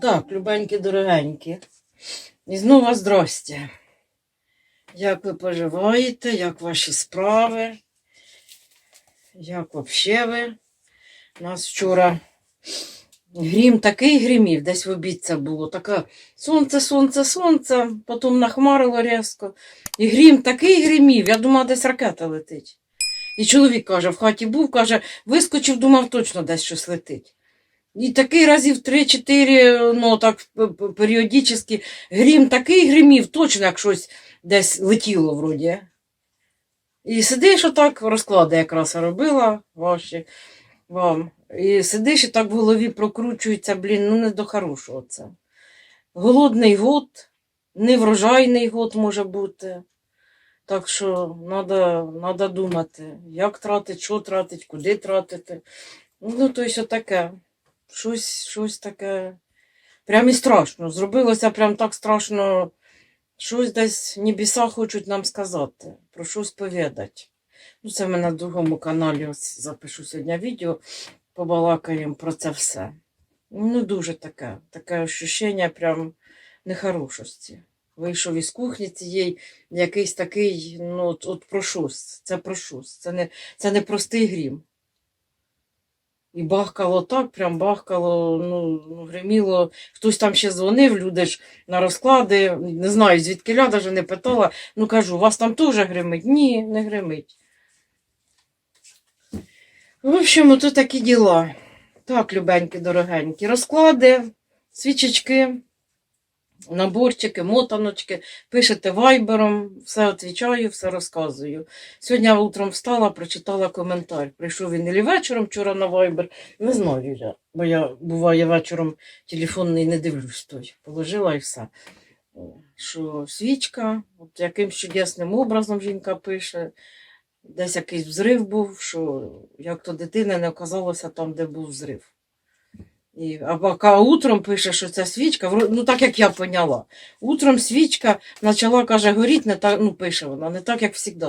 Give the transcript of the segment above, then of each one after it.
Так, любенькі, дорогенькі. І знову здрасте. Як ви поживаєте, як ваші справи? Як взагалі ви? У нас вчора грім такий гримів, десь в обід це було. Таке сонце, сонце, сонце, потім нахмарило різко. І грім такий гримів, я думала, десь ракета летить. І чоловік каже, в хаті був, каже, вискочив, думав, точно десь щось летить. І такий разів 3-4, ну так п- п- періодично, грім такий гримів, точно як щось десь летіло вроді. І сидиш отак, розклади якраз робила ваші вам. І сидиш і так в голові прокручується, блін, ну не до хорошого це. Голодний год, неврожайний год може бути. Так що треба думати, як тратити, що тратити, куди тратити. Ну, то й таке. Щось, щось таке. Прям і страшно. Зробилося прям так страшно. Щось десь небеса хочуть нам сказати, про щось повідати. Ну, це в на другому каналі ось запишу сьогодні відео, побалакаємо про це все. Ну, дуже таке, таке ощущення прям нехорошості. Вийшов із кухні цієї, якийсь такий, ну, от, от про щось, це про щось, це не, це не простий грім. І бахкало так, прям бахкало, ну, ну, гриміло. Хтось там ще дзвонив, люди ж на розклади, не знаю, звідки ля, навіть не питала. Ну кажу, у вас там теж гримить? Ні, не гримить. В общем, ото такі діла. Так, любенькі, дорогенькі. Розклади, свічечки, наборчики, мотаночки. Пишете вайбером, все відповідаю, все розказую. Сьогодні утром встала, прочитала коментар. Прийшов він і вечором вчора на вайбер. Не знаю я, бо я буває вечором телефонний не дивлюсь той. Положила і все. Що свічка, от яким чудесним образом жінка пише. Десь якийсь взрив був, що як то дитина не оказалося там, де був взрив. І, а поки утром пише, що ця свічка, ну так як я поняла, утром свічка почала, каже, горіть, не так, ну пише вона, не так, як завжди.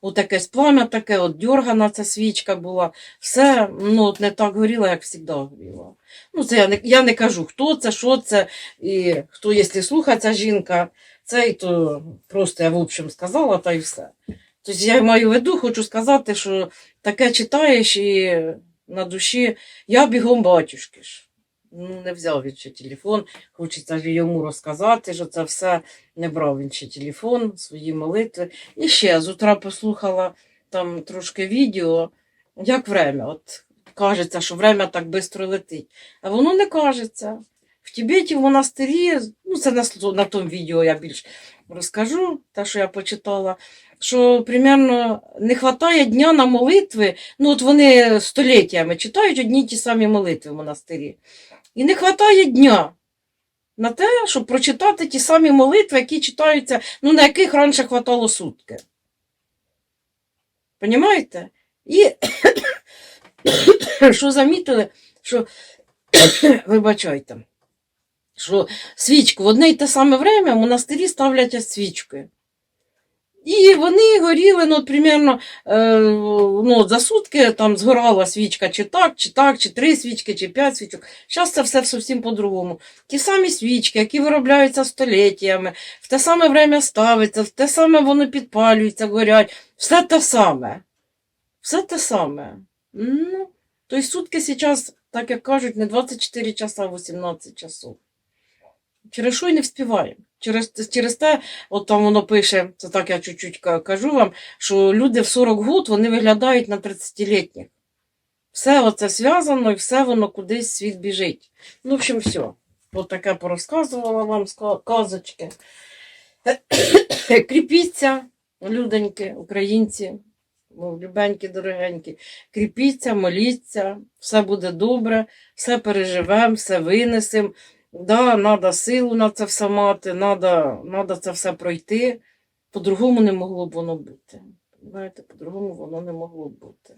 От якесь плам'я таке, от дьоргана ця свічка була, все ну, от не так горіло, як завжди горіло. Ну, це я не, я не кажу, хто це, що це, і хто, якщо слухає ця жінка, це і то просто я в общем сказала, та й все. Тобто я маю в виду, хочу сказати, що таке читаєш і на душі я бігом батюшки ж. Ну, не взяв він ще телефон, хочеться йому розказати, що це все не брав він ще телефон, свої молитви. І ще з утра послухала там трошки відео, як время. От кажеться, що время так швидко летить. А воно не кажеться. В Тібеті, в монастирі, ну це на, на тому відео я більш розкажу, те, що я почитала, що примерно не вистачає дня на молитви. Ну, от вони століттями читають одні й ті самі молитви в монастирі. І не вистачає дня на те, щоб прочитати ті самі молитви, які читаються, ну, на яких раніше хватало сутки. Понімаєте? І що замітили, що вибачайте, що свічку в одне й те саме время в монастирі ставлять свічки. І вони горіли, ну, примерно, е, ну, за сутки там згорала свічка, чи так, чи так, чи три свічки, чи п'ять свічок. Зараз це все зовсім по-другому. Ті самі свічки, які виробляються століттями, в те саме время ставиться, в те саме вони підпалюються, горять. Все те саме. Все те саме. Ну, тобто сутки зараз, так як кажуть, не 24 часа, а 18 часов. Через що й не вспіваємо. Через, через те, от там воно пише, це так я чуть-чуть кажу вам, що люди в 40 год вони виглядають на 30-літніх. Все оце зв'язано і все воно кудись світ біжить. Ну, в общем, все. От таке порозказувала вам казочки. Кріпіться, люденьки, українці, ну, любенькі, дорогенькі. Кріпіться, моліться, все буде добре, все переживемо, все винесемо. Да, треба силу на це все мати, треба, це все пройти. По-другому не могло б воно бути. Знаєте, по-другому воно не могло б бути.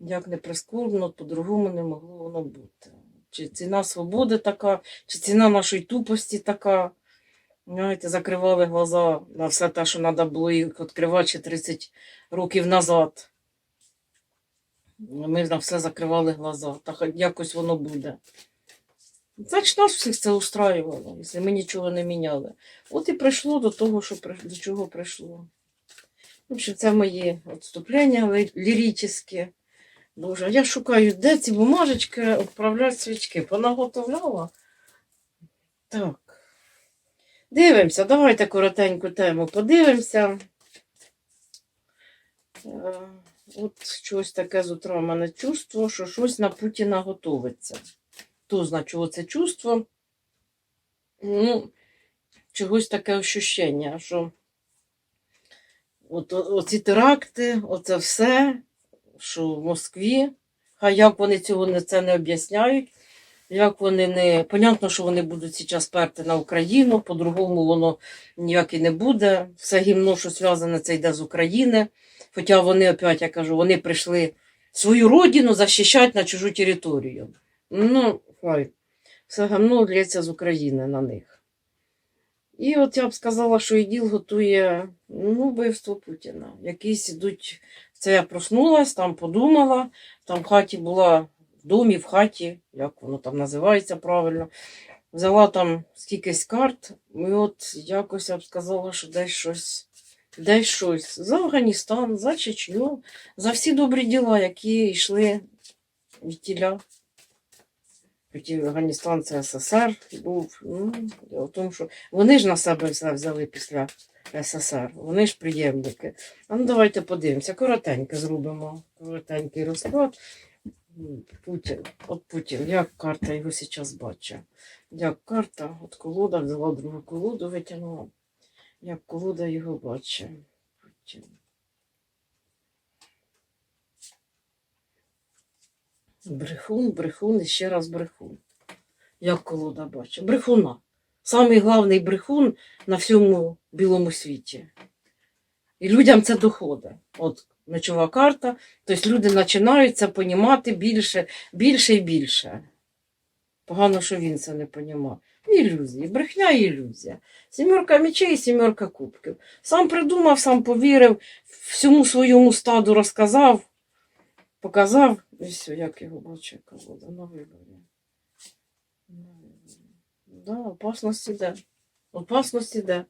Як не прискорбно, по-другому не могло воно бути. Чи ціна свободи така, чи ціна нашої тупості така. Знаєте, закривали глаза на все те, що треба було їх відкривати ще 30 років назад. Ми на все закривали глаза. Та якось воно буде. Значить, нас всіх це устраювало, якщо ми нічого не міняли. От і прийшло до того, що до чого прийшло. В общем, це мої відступлення лі- ліричні. Боже, я шукаю, де ці бумажечки відправляти свічки. Понаготовляла. Так. Дивимося, давайте коротеньку тему подивимося. Е, От щось таке з утра в мене чувство, що щось на Путіна готовиться. Хто знає, це чувство? Ну, чогось таке ощущення, що от, оці теракти, оце все, що в Москві, хай як вони цього не, це не об'ясняють, як вони не. Понятно, що вони будуть зараз перти на Україну, по-другому воно ніяк і не буде. Все гімно, що зв'язане, це йде з України. Хоча вони, опять, я кажу, вони прийшли свою родину захищати на чужу територію. Ну, хай. Все гамно лється з України на них. І от я б сказала, що іділ готує ну, вбивство Путіна. Якісь ідуть. Це я проснулась, там подумала, там в хаті була, в домі, в хаті, як воно там називається правильно. Взяла там скількись карт, і от якось я б сказала, що десь щось, десь щось. За Афганістан, за Чечню, за всі добрі діла, які йшли від тіля. Хоч і Афганістан це СССР був. Ну, в тому, що вони ж на себе взяли після СССР. Вони ж приємники. А ну давайте подивимося. Коротенько зробимо. Коротенький розклад. Путін. От Путін. Як карта його зараз бачить? Як карта, от колода, взяла другу колоду, витягнула. Як колода його бачить. Путін. Брехун, брехун і ще раз брехун. Як колода бачить. Брехуна. Самий главний брехун на всьому білому світі. І людям це доходить. От ночова карта. Тобто люди починають це понімати більше, більше і більше. Погано, що він це не понімав. Ілюзії, брехня і ілюзія. Сімерка мечей і сімерка кубків. Сам придумав, сам повірив, всьому своєму стаду розказав, показав. І все, як його колода на виборі. На виборі. Да, опасність іде. Опасність іде.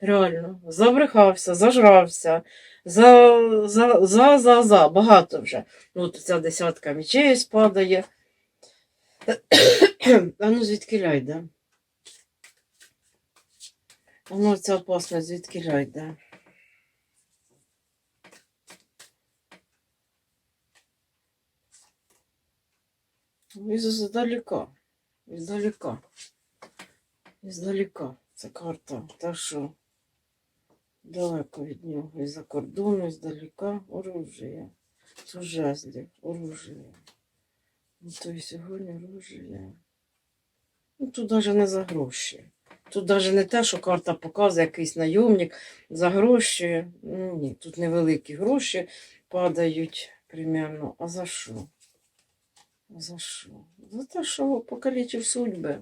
Реально. Забрехався, зажрався. За, за, за, за, за. Багато вже. Ну, От ця десятка мечей спадає. А ну звідки ляйде? А ну ця опасність звідки ляйде? Із здалека. Іздалека. Іздалека. Це карта. Та що? Далеко від нього. Із-за кордону, іздалека. Оружие. Це. Оружие. Ну, то і сьогодні оружие. Ну, тут навіть не за гроші. Тут навіть не те, що карта показує якийсь найомник за гроші. Ну, ні, тут невеликі гроші падають примерно. А за що? За що? За те, що покалічив судьби.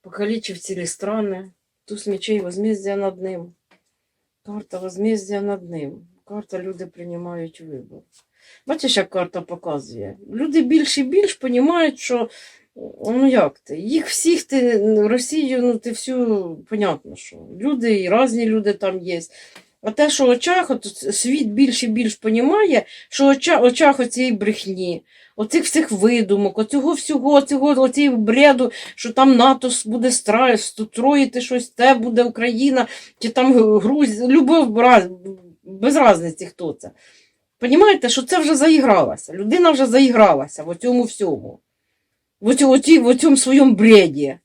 Покалічив цілі страни. Туз мечей возмездя над ним. Карта возмездя над ним. Карта люди приймають вибір. Бачиш, як карта показує. Люди більш і більш розуміють, що ну як ти, їх всіх ти Росію, ну ти всю, понятно, що люди і різні люди там є. А те, що очах, от світ більш і більш розуміє, що очах оцієї брехні, оцих всіх видумок, оцього всього, цього, оцієї бреду, що там НАТО буде строїти щось, те буде Україна, чи там Грузія, любов, без різниці, хто це. Понімаєте, що це вже заігралося. Людина вже заігралася в цьому всьому. В оці- в цьому своєму бреді.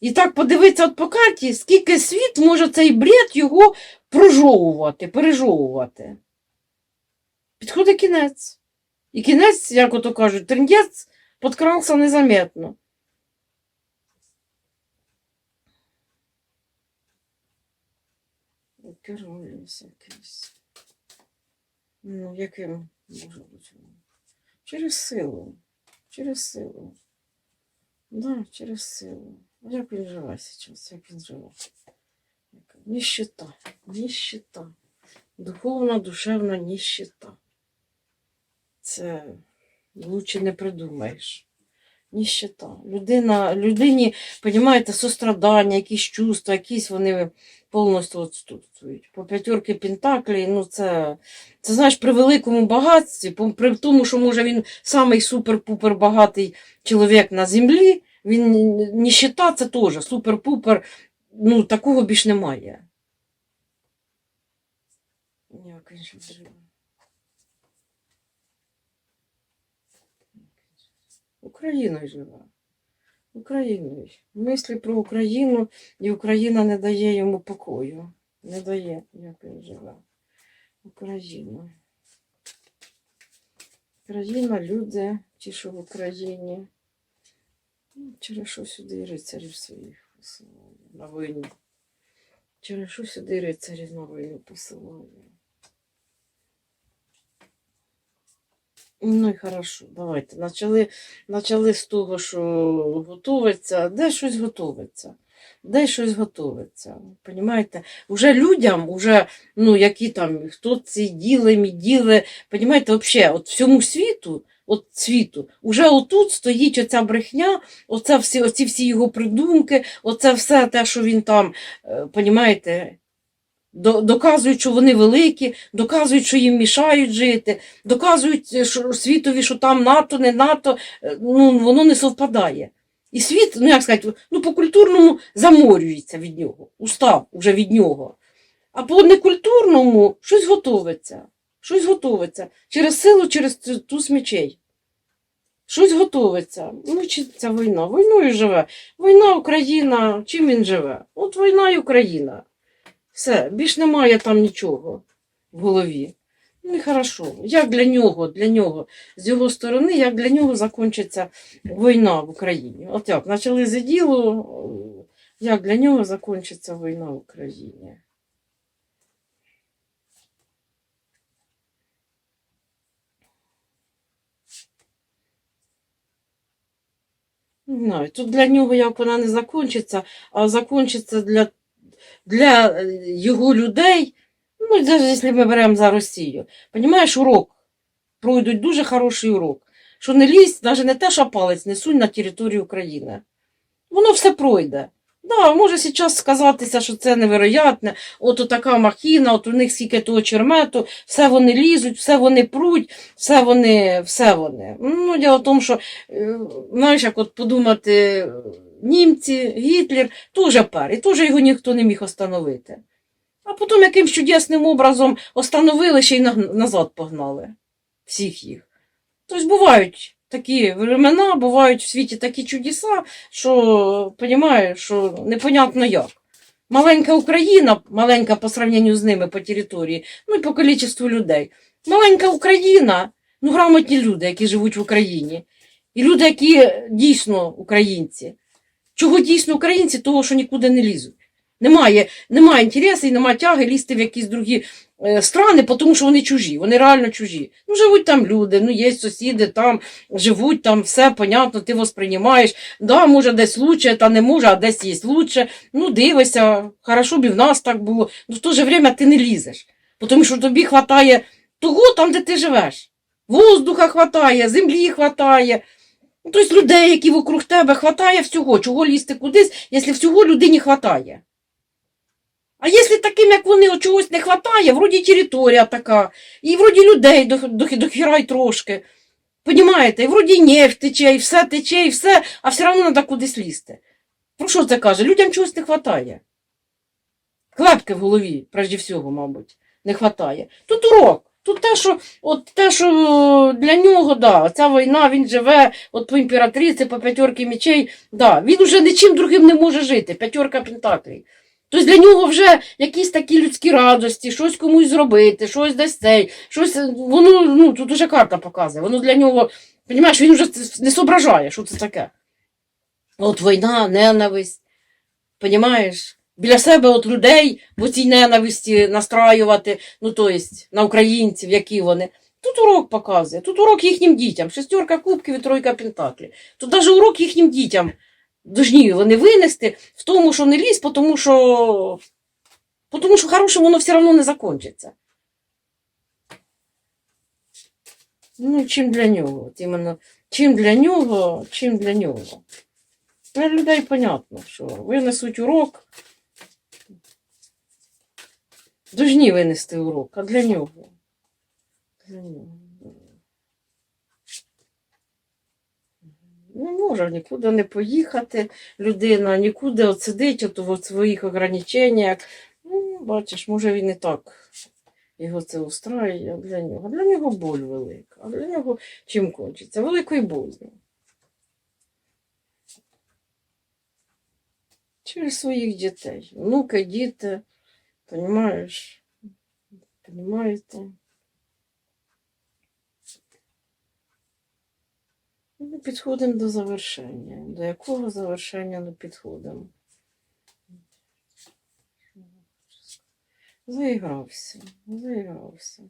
І так подивитися от по карті, скільки світ може цей бред його прожовувати, пережовувати. Підходить кінець. І кінець, як ото кажуть, трендець подкрався незаметно. Ну, яким може бути? Через силу. Через силу. Да, через силу. А Як він живе зараз? Як він живе? Ніщита. Ніщита. Духовна, душевна ніщита. Це лучше не придумаєш. Ніщета. Людина, людині, розумієте, сострадання, якісь чувства, якісь вони повністю відсутствують. По п'ятерки Пентаклі, ну це, це знаєш, при великому багатстві, при тому, що може він самий супер-пупер багатий чоловік на землі, він ніщета це теж супер-пупер, ну такого більш немає. Як він же живе? Україною живе. Україною. Мислі про Україну, і Україна не дає йому покою. Не дає, як він живе. Україна. Україна, люди, ті, що в Україні. Через що сюди рицарів своїх посилає на війну. Через що сюди рицарів на війну посилає. Ну і хорошо, давайте. Начали, начали з того, що готується, де щось готується. Де щось готується. Понімаєте? Уже людям, уже, ну, які там, хто ці діли, міділи, понімаєте, взагалі, от всьому світу, от світу, уже отут стоїть оця брехня, оце всі, оці всі його придумки, оце все те, що він там, е, понімаєте, доказують, що вони великі, доказують, що їм мішають жити, доказують е, що світові, що там НАТО, не НАТО, е, ну, воно не совпадає. І світ, ну як сказати, ну по-культурному заморюється від нього, устав уже від нього. А по некультурному щось готовиться. Щось готовиться. Через силу, через туз мечей. Щось готовиться. Ну, чи ця війна? Війною живе. Війна, Україна, чим він живе? От війна і Україна. Все, більш немає там нічого в голові. Ну і хорошо. Як для нього, для нього, з його сторони, як для нього закінчиться війна в Україні? От як, почали з ділу, як для нього закінчиться війна в Україні? Не знаю, тут для нього як вона не закінчиться, а закінчиться для, для е, його людей, ну, навіть якщо ми беремо за Росію. Понімаєш, урок. Пройдуть дуже хороший урок. Що не лізь, навіть не те, що палець не сунь на територію України. Воно все пройде. Да, може зараз сказатися, що це невероятне, от така махіна, от у них скільки того чермету, все вони лізуть, все вони пруть, все вони, все вони. Ну, діло в тому, що, е, знаєш, як от подумати, німці, Гітлер теж пер, і теж його ніхто не міг остановити. А потім якимсь чудесним образом остановили ще й назад погнали всіх їх. Тобто бувають такі времена, бувають в світі такі чудеса, що, розумієш, що непонятно як. Маленька Україна, маленька по сравненню з ними по території, ну і по кількості людей. Маленька Україна, ну грамотні люди, які живуть в Україні. І люди, які дійсно українці. Чого дійсно українці? Того, що нікуди не лізуть. Немає, немає інтересу і немає тяги лізти в якісь другі е, страни, тому що вони чужі, вони реально чужі. Ну, живуть там люди, ну є сусіди, там живуть, там все понятно, ти восприймаєш. Да, може, десь лучше, та не може, а десь є лучше. Ну, дивися, хорошо б і в нас так було. Ну, в то же время ти не лізеш, тому що тобі хватає того там, де ти живеш. Воздуха хватає, землі хватає. Ну, тобто людей, які вокруг тебе, хватає всього. Чого лізти кудись, якщо всього людині хватає? А якщо таким, як вони, чогось не хватає, вроді територія така, і вроді людей до, до, до хіра й трошки. Понімаєте, і вроді нефть тече, і все тече, і все, а все одно треба кудись лізти. Про що це каже? Людям чогось не вистачає. Клепки в голові, прежде всього, мабуть, не вистачає. Тут урок. Тут те, що, от те, що для нього, да, ця війна, він живе от по імператриці, по п'ятерки мечей, да, він уже нічим другим не може жити, п'ятерка пентаклей. Тобто для нього вже якісь такі людські радості, щось комусь зробити, щось десь цей, щось, воно, ну, тут уже карта показує, воно для нього, розумієш, він вже не соображає, що це таке. От війна, ненависть, розумієш? Біля себе от людей в цій ненависті настраювати, ну, то есть, на українців, які вони. Тут урок показує, тут урок їхнім дітям. Шестерка кубків і тройка пентаклів. Тут навіть урок їхнім дітям должні вони винести в тому, що не лізь, тому що, тому що хорошим воно все одно не закінчиться. Ну, чим для нього? Іменно чим для нього, чим для нього. Для людей понятно, що винесуть урок. Должні винести урок, а для нього. Для нього. Не може нікуди не поїхати людина, нікуди от сидить от в своїх ограниченнях. Ну, бачиш, може він і так його це устраює, а для нього. А для нього боль велика. А для нього чим кончиться? Великою болью. Через своїх дітей. Внуки, діти, понімаєш? Понимаете? Ми підходимо до завершення. До якого завершення ми підходимо? Заігрався, заігрався.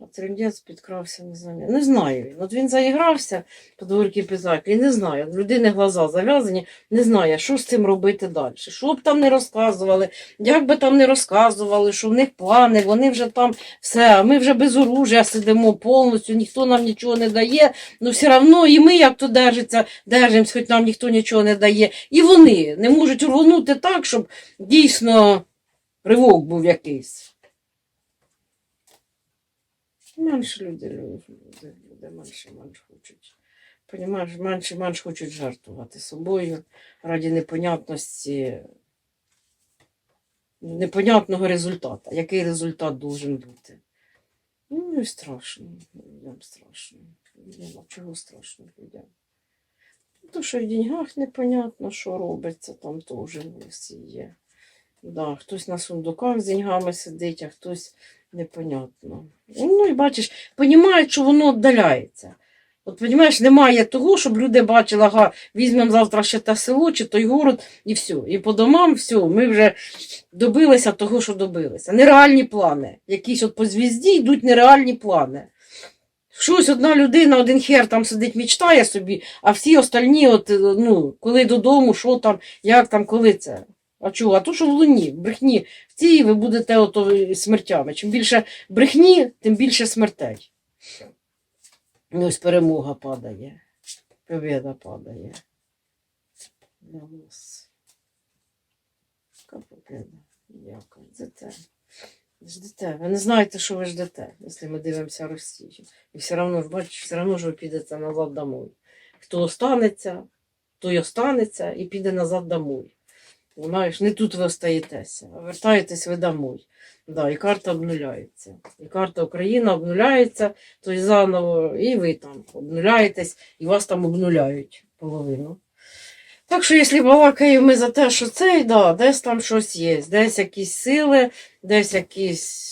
А трендець підкрався не знаю. Не знаю він. От він заігрався по дворки писателі, не знаю. В людини глаза зав'язані, не знає, що з цим робити далі. Що б там не розказували, як би там не розказували, що в них плани, вони вже там все, а ми вже без оружия сидимо повністю, ніхто нам нічого не дає. Ну все одно і ми як то держиться, держимось, хоч нам ніхто нічого не дає. І вони не можуть рвонути так, щоб дійсно ривок був якийсь. Менше люди, люди, люди менше менше хочуть. Понімаєш, менше менше хочуть жартувати собою раді непонятності, непонятного результату. Який результат должен бути? Ну і страшно. Людям страшно. Людям, чого страшно людям? То, що в деньгах непонятно, що робиться, там теж є. Да, хтось на сундуках з деньгами сидить, а хтось непонятно. Ну і бачиш, понімають, що воно віддаляється. От розумієш, немає того, щоб люди бачили, ага, візьмемо завтра ще те село чи той город, і все. І по домам все, ми вже добилися того, що добилися. Нереальні плани. Якісь от по звізді йдуть нереальні плани. Щось одна людина, один хер там сидить, мечтає собі, а всі остальні, от, ну, коли додому, що там, як там, коли це. А чого? А то, що в луні, в брехні, в цій ви будете ото смертями. Чим більше брехні, тим більше смертей. І ось перемога падає. Побіда падає. Яка побіда? Яка? Ждете. Ждете. Ви не знаєте, що ви ждете, якщо ми дивимося Росію. І все одно ж, бачиш, все одно ж ви підете назад домой. Хто останеться, той останеться і піде назад домой. Знаєш, не тут ви остаєтеся, а вертаєтесь ви домой. Да, і карта обнуляється. І карта Україна обнуляється, то й заново, і ви там обнуляєтесь, і вас там обнуляють половину. Так що, якщо балакаємо ми за те, що цей, да, десь там щось є, десь якісь сили, десь якісь.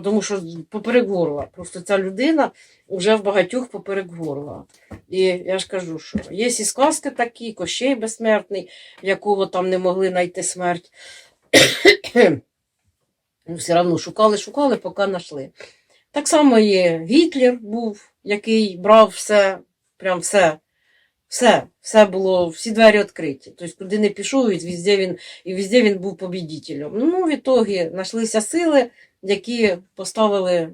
Тому що поперек горла. Просто ця людина вже в багатьох поперек горла. І я ж кажу, що є і сказки такі, Кощей безсмертний, якого там не могли знайти смерть. Ну, Все одно шукали, шукали, поки знайшли. Так само і Гітлер був, який брав все, прям все. Все, все було, всі двері відкриті. Тобто, куди не пішов, і везде він, він був побідітелем. Ну, в ітогі знайшлися сили, які поставили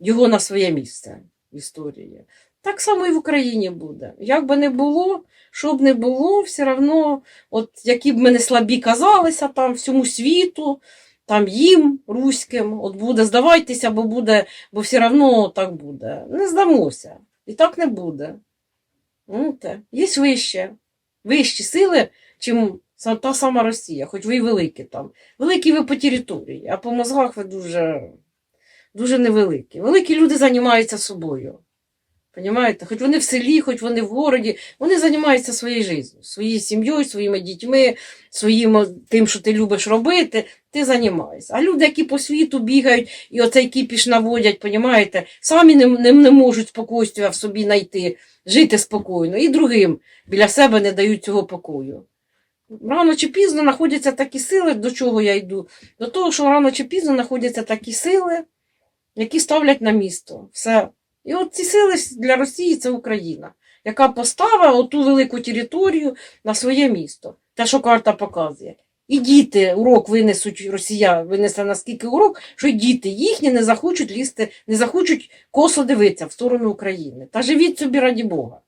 його на своє місце в історії. Так само і в Україні буде. Як би не було, що б не було, все одно, от які б ми не слабі казалися там всьому світу, там їм, руським, от буде здавайтеся, бо буде, бо все одно так буде. Не здамося. І так не буде. Є вище, вищі сили, чим та сама Росія, хоч ви і великі там. Великі ви по території, а по мозгах ви дуже, дуже невеликі. Великі люди займаються собою. Понімаєте? Хоч вони в селі, хоч вони в городі, вони займаються своєю життю, своєю сім'єю, своїми дітьми, своїм тим, що ти любиш робити, ти займаєшся. А люди, які по світу бігають і оцей кіпіш наводять, понімаєте, самі не, не, не можуть спокійствия в собі знайти, жити спокійно, і другим біля себе не дають цього покою. Рано чи пізно знаходяться такі сили, до чого я йду? До того, що рано чи пізно знаходяться такі сили, які ставлять на місто. Все. І от ці сили для Росії це Україна, яка поставила оту велику територію на своє місто. Те, що карта показує. І діти урок винесуть Росія, винесе наскільки урок, що й діти їхні не захочуть лізти, не захочуть косо дивитися в сторону України. Та живіть собі раді Бога.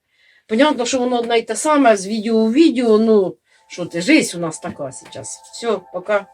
Понятно, що воно одне й те саме з відео у відео. Ну, що ти, жизнь у нас така зараз. Все, пока.